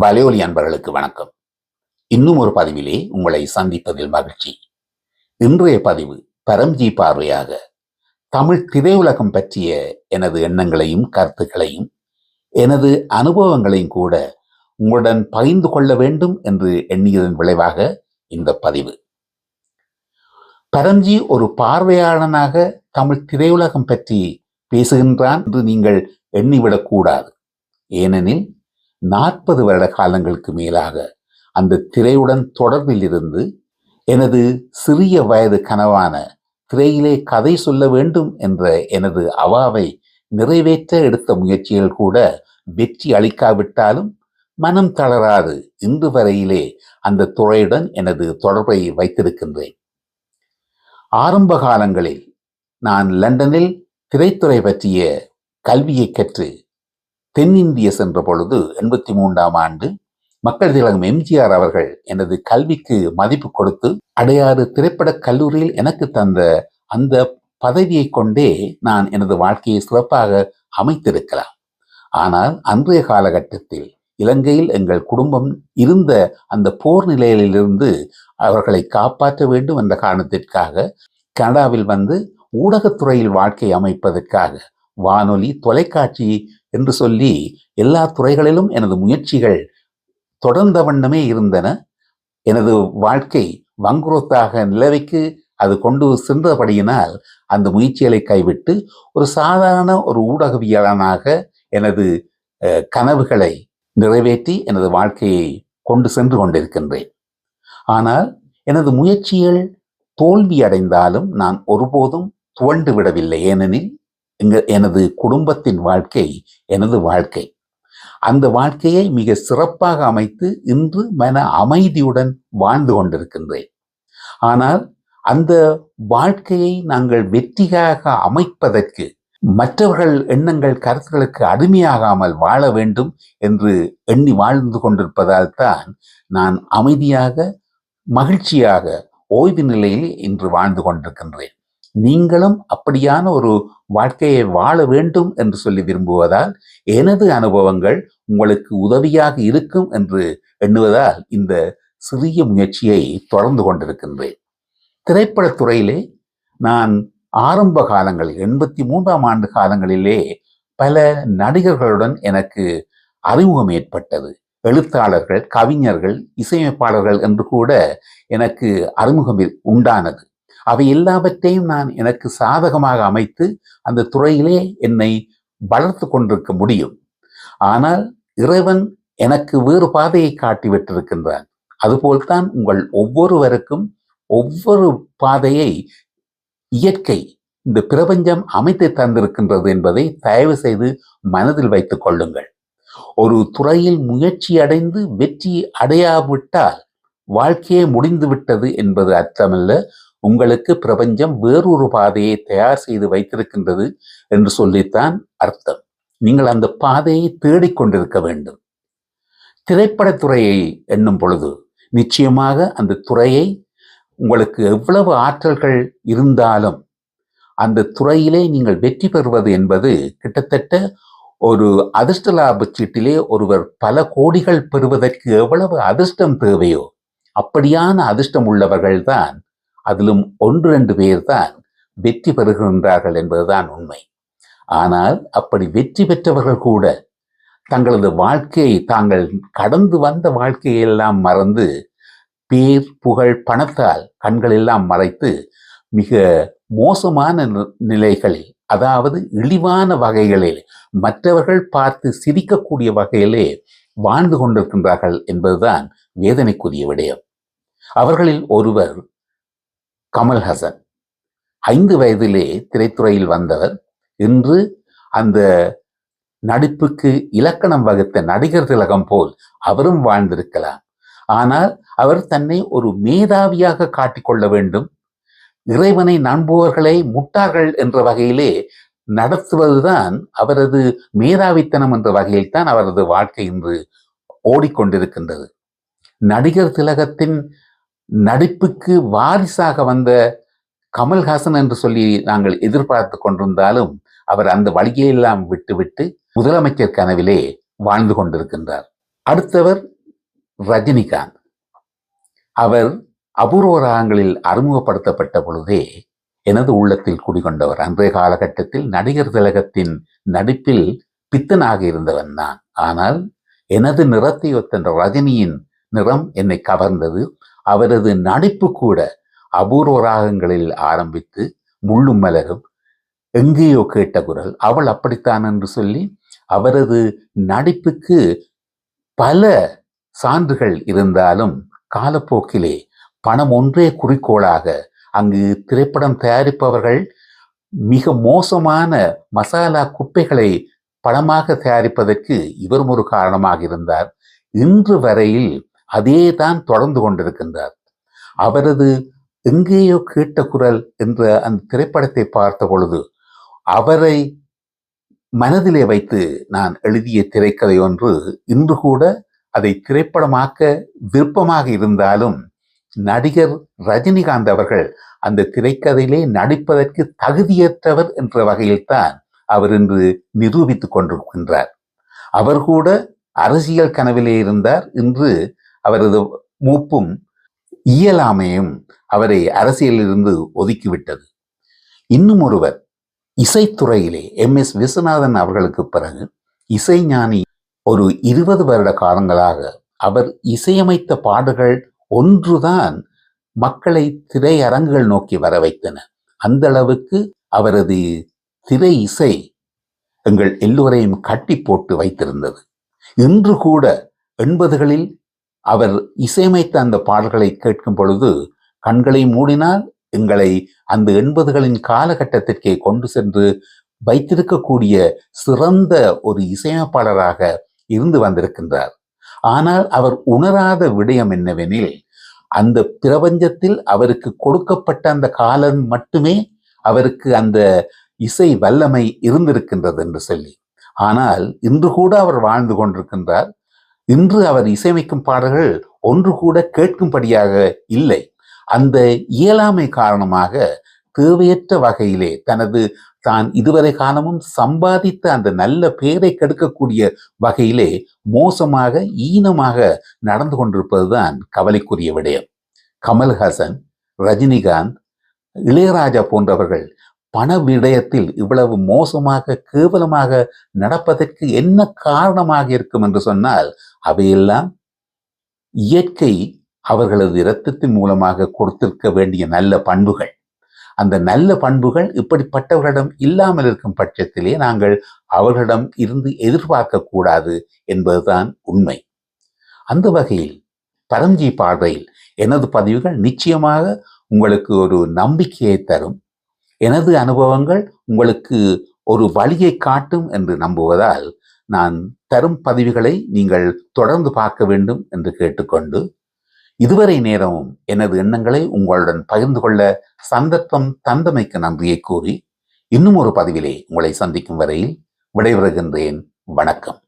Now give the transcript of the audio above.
வலையொலி அன்பர்களுக்கு வணக்கம். இன்னும் ஒரு பதிவிலே உங்களை சந்திப்பதில் மகிழ்ச்சி. இன்றைய பதிவு பரம்ஜி பார்வையாக தமிழ் திரையுலகம் பற்றிய எனது எண்ணங்களையும் கருத்துக்களையும் எனது அனுபவங்களையும் கூட உங்களுடன் பகிர்ந்து கொள்ள வேண்டும் என்று எண்ணியதன் விளைவாக இந்த பதிவு. பரம்ஜி ஒரு பார்வையாளனாக தமிழ் திரையுலகம் பற்றி பேசுகின்றான் என்று நீங்கள் எண்ணிவிடக்கூடாது ஏனெனில் நாற்பது வருட காலங்களுக்கு மேலாக அந்த திரையுடன் தொடர்பில் இருந்து எனது சிறிய வயது கனவான திரையிலே கதை சொல்ல வேண்டும் என்ற எனது அவாவை நிறைவேற்ற எடுத்த முயற்சிகள் கூட வெற்றி அளிக்காவிட்டாலும் மனம் தளராது இன்று வரையிலே அந்த துறையுடன் எனது தொடர்பை வைத்திருக்கின்றேன். ஆரம்ப காலங்களில் நான் லண்டனில் திரைத்துறை பற்றிய கல்வியை கற்று தென்னிந்திய சென்ற பொழுது எண்பத்தி மூன்றாம் ஆண்டு மக்கள் திலகம் எம்ஜிஆர் அவர்கள் எனது கல்விக்கு மதிப்பு கொடுத்து அடையாறு திரைப்படக் கல்லூரியில் எனக்கு தந்த அந்த பதவியை கொண்டே நான் எனது வாழ்க்கையை சிறப்பாக அமைத்திருக்கலாம். ஆனால் அன்றைய காலகட்டத்தில் இலங்கையில் எங்கள் குடும்பம் இருந்த அந்த போர் நிலையிலிருந்து அவர்களை காப்பாற்ற வேண்டும் என்ற காரணத்திற்காக கனடாவில் வந்து ஊடகத்துறையில் வாழ்க்கை அமைப்பதற்காக வானொலி தொலைக்காட்சி என்று சொல்லி எல்லா துறைகளிலும் எனது முயற்சிகள் தொடர்ந்த வண்ணமே இருந்தன. எனது வாழ்க்கை வங்குரோத்தாக நிலவைக்கு அது கொண்டு சென்றபடியினால் அந்த முயற்சிகளை கைவிட்டு ஒரு சாதாரண ஒரு ஊடகவியலானாக எனது கனவுகளை நிறைவேற்றி எனது வாழ்க்கையை கொண்டு சென்று கொண்டிருக்கின்றேன். ஆனால் எனது முயற்சிகள் தோல்வி அடைந்தாலும் நான் ஒருபோதும் துவண்டு விடவில்லை. ஏனெனில் எங்க எனது குடும்பத்தின் வாழ்க்கை எனது வாழ்க்கை. அந்த வாழ்க்கையை மிக சிறப்பாக அமைத்து இன்று மன அமைதியுடன் வாழ்ந்து கொண்டிருக்கின்றேன். ஆனால் அந்த வாழ்க்கையை நாங்கள் வெற்றியாக அமைப்பதற்கு மற்றவர்கள் எண்ணங்கள் கருத்துக்களுக்கு அடிமையாகாமல் வாழ வேண்டும் என்று எண்ணி வாழ்ந்து கொண்டிருப்பதால் தான் நான் அமைதியாக மகிழ்ச்சியாக ஓய்வு நிலையில் இன்று வாழ்ந்து கொண்டிருக்கின்றேன். நீங்களும் அப்படியான ஒரு வாழ்க்கையை வாழ வேண்டும் என்று சொல்லி விரும்புவதால் எனது அனுபவங்கள் உங்களுக்கு உதவியாக இருக்கும் என்று எண்ணுவதால் இந்த சிறிய முயற்சியை தொடர்ந்து கொண்டிருக்கின்றேன். திரைப்படத்துறையிலே நான் ஆரம்ப காலங்களில் எண்பத்தி மூன்றாம் ஆண்டு காலங்களிலே பல நடிகர்களுடன் எனக்கு அறிமுகம் ஏற்பட்டது. எழுத்தாளர்கள் கவிஞர்கள் இசையமைப்பாளர்கள் என்று கூட எனக்கு அறிமுகம் உண்டானது. அவை எல்லாவற்றையும் நான் எனக்கு சாதகமாக அமைத்து அந்த துறையிலே என்னை வளர்த்து கொண்டிருக்க முடியும். ஆனால் இறைவன் எனக்கு வேறு பாதையை காட்டி விட்டிருக்கின்றான். அதுபோல்தான் உங்கள் ஒவ்வொருவருக்கும் ஒவ்வொரு பாதையை இயற்கை இந்த பிரபஞ்சம் அமைத்து தந்திருக்கின்றது என்பதை தயவு செய்து மனதில் வைத்துக் கொள்ளுங்கள். ஒரு துறையில் முயற்சி அடைந்து வெற்றி அடையாவிட்டால் வாழ்க்கையே முடிந்து விட்டது என்பது அர்த்தமல்ல. உங்களுக்கு பிரபஞ்சம் வேறொரு பாதையை தயார் செய்து வைத்திருக்கின்றது என்று சொல்லித்தான் அர்த்தம். நீங்கள் அந்த பாதையை தேடிக்கொண்டிருக்க வேண்டும். திரைப்படத்துறையை எண்ணும் பொழுது நிச்சயமாக அந்த துறையை உங்களுக்கு எவ்வளவு ஆற்றல்கள் இருந்தாலும் அந்த துறையிலே நீங்கள் வெற்றி பெறுவது என்பது கிட்டத்தட்ட ஒரு அதிர்ஷ்ட லாப சீட்டிலே ஒருவர் பல கோடிகள் பெறுவதற்கு எவ்வளவு அதிர்ஷ்டம் தேவையோ அப்படியான அதிர்ஷ்டம் உள்ளவர்கள் தான் அதிலும் ஒன்று ரெண்டு பேர் தான் வெற்றி பெறுகின்றார்கள் என்பதுதான் உண்மை. ஆனால் அப்படி வெற்றி பெற்றவர்கள் கூட தங்களது வாழ்க்கையை தாங்கள் கடந்து வந்த வாழ்க்கையெல்லாம் மறந்து பேர் புகழ் பணத்தால் கண்களெல்லாம் மறைத்து மிக மோசமான நிலைகளில் அதாவது இழிவான வகைகளில் மற்றவர்கள் பார்த்து சிரிக்கக்கூடிய வகையிலே வாழ்ந்து கொண்டிருக்கின்றார்கள் என்பதுதான் வேதனைக்குரிய விடயம். அவர்களில் ஒருவர் கமல்ஹாசன் ஐந்து வயதிலே திரைத்துறையில் வந்தவர். இன்று அந்த நடிப்புக்கு இலக்கணம் வகுத்த நடிகர் திலகம் போல் அவரும் வாழ்ந்திருக்கலாம். ஆனால் அவர் தன்னை ஒரு மேதாவியாக காட்டிக்கொள்ள வேண்டும். இறைவனை நம்புவர்களை முட்டார்கள் என்ற வகையிலே நடத்துவதுதான் அவரது மேதாவித்தனம் என்ற வகையில் தான் அவரது வாழ்க்கை இன்று ஓடிக்கொண்டிருக்கின்றது. நடிகர் திலகத்தின் நடிப்புக்கு வாரிசாக வந்த கமல்ஹாசன் என்று சொல்லி நாங்கள் எதிர்பார்த்து கொண்டிருந்தாலும் அவர் அந்த வழியெல்லாம் விட்டுவிட்டு முதலமைச்சர் கனவிலே வாழ்ந்து கொண்டிருக்கின்றார். அடுத்தவர் ரஜினிகாந்த். அவர் அபூர்வ ராகங்களில் அறிமுகப்படுத்தப்பட்ட பொழுதே எனது உள்ளத்தில் குடிகொண்டவர். அன்றைய காலகட்டத்தில் நடிகர் திலகத்தின் நடிப்பில் பித்தனாக இருந்தவன் நான். ஆனால் எனது நிறத்தை ஒத்தன்ற ரஜினியின் நிறம் என்னை கவர்ந்தது. அவரது நடிப்பு கூட அபூர்வ ராகங்களில் ஆரம்பித்து முள்ளும் மலரும். எங்கேயோ கேட்ட குரல் அவள் அப்படித்தான் என்று சொல்லி அவரது நடிப்புக்கு பல சான்றுகள் இருந்தாலும் காலப்போக்கிலே பணம் ஒன்றே குறிக்கோளாக அங்கு திரைப்படம் தயாரிப்பவர்கள் மிக மோசமான மசாலா குப்பைகளை படமாக தயாரிப்பதற்கு இவரும் ஒரு காரணமாக இருந்தார். இன்று வரையில் அதே தான் தொடர்ந்து கொண்டிருக்கின்றார். அவரது எங்கேயோ கேட்ட குரல் என்ற அந்த திரைப்படத்தை பார்த்த பொழுது அவரை மனதிலே வைத்து நான் எழுதிய திரைக்கதை ஒன்று இன்று கூட அதை திரைப்படமாக்க விருப்பமாக இருந்தாலும் நடிகர் ரஜினிகாந்த் அவர்கள் அந்த திரைக்கதையிலே நடிப்பதற்கு தகுதியற்றவர் என்ற வகையில்தான் அவர் இன்று நிரூபித்துக் கொண்டிருக்கின்றார். அவர் கூட அரசியல் கனவிலே இருந்தார். இன்று அவரது மூப்பும் இயலாமையும் அவரை அரசியலிலிருந்து ஒதுக்கிவிட்டது. இன்னும் ஒருவர் இசைத்துறையிலே எம். எஸ். விஸ்வநாதன் அவர்களுக்கு பிறகு இசைஞானி ஒரு இருபது வருட காலங்களாக அவர் இசையமைத்த பாடல்கள் ஒன்றுதான் மக்களை திரையரங்குகள் நோக்கி வர வைத்தன. அந்த அளவுக்கு அவரது திரை இசை எங்கள் எல்லோரையும் கட்டி போட்டு வைத்திருந்தது. இன்று கூட எண்பதுகளில் அவர் இசையமைத்த அந்த பாடல்களை கேட்கும் பொழுது கண்களை மூடினால் எங்களை அந்த எண்பதுகளின் காலகட்டத்திற்கே கொண்டு சென்று வைத்திருக்கக்கூடிய சிறந்த ஒரு இசையமைப்பாளராக இருந்து வந்திருக்கின்றார். ஆனால் அவர் உணராத விடயம் என்னவெனில் அந்த பிரபஞ்சத்தில் அவருக்கு கொடுக்கப்பட்ட அந்த காலம் மட்டுமே அவருக்கு அந்த இசை வல்லமை இருந்திருக்கின்றது என்று சொல்லி. ஆனால் இன்று கூட அவர் வாழ்ந்து கொண்டிருக்கின்றார். இன்று அவர் இசையமைக்கும் பாடல்கள் ஒன்று கூட கேட்கும்படியாக இல்லை. அந்த இயலாமை காரணமாக தேவையற்ற வகையிலே தனது தான் இதுவரை காலமும் சம்பாதித்த அந்த நல்ல பெயரை கெடுக்கக்கூடிய வகையிலே மோசமாக ஈனமாக நடந்து கொண்டிருப்பதுதான் கவலைக்குரிய விடயம். கமல்ஹாசன் ரஜினிகாந்த் இளையராஜா போன்றவர்கள் பண விடயத்தில் இவ்வளவு மோசமாக கேவலமாக நடப்பதற்கு என்ன காரணமாக இருக்கும் என்று சொன்னால் அவையெல்லாம் இயற்கை அவர்களது இரத்தத்தின் மூலமாக கொடுத்திருக்க வேண்டிய நல்ல பண்புகள். அந்த நல்ல பண்புகள் இப்படிப்பட்டவர்களிடம் இல்லாமல் இருக்கும் பட்சத்திலே நாங்கள் அவர்களிடம் இருந்து எதிர்பார்க்க கூடாது என்பதுதான் உண்மை. அந்த வகையில் பரம்ஜி பார்வையில் எனது பதிவுகள் நிச்சயமாக உங்களுக்கு ஒரு நம்பிக்கையை தரும். எனது அனுபவங்கள் உங்களுக்கு ஒரு வழியை காட்டும் என்று நம்புவதால் நான் தரும் பதிவுகளை நீங்கள் தொடர்ந்து பார்க்க வேண்டும் என்று கேட்டுக்கொண்டு இதுவரை நேரமும் எனது எண்ணங்களை உங்களுடன் பகிர்ந்து கொள்ள சந்தர்ப்பம் தந்தமைக்கு நன்றியை கூறி இன்னும் ஒரு பதிவிலே உங்களை சந்திக்கும் வரையில் விடைபெறுகின்றேன். வணக்கம்.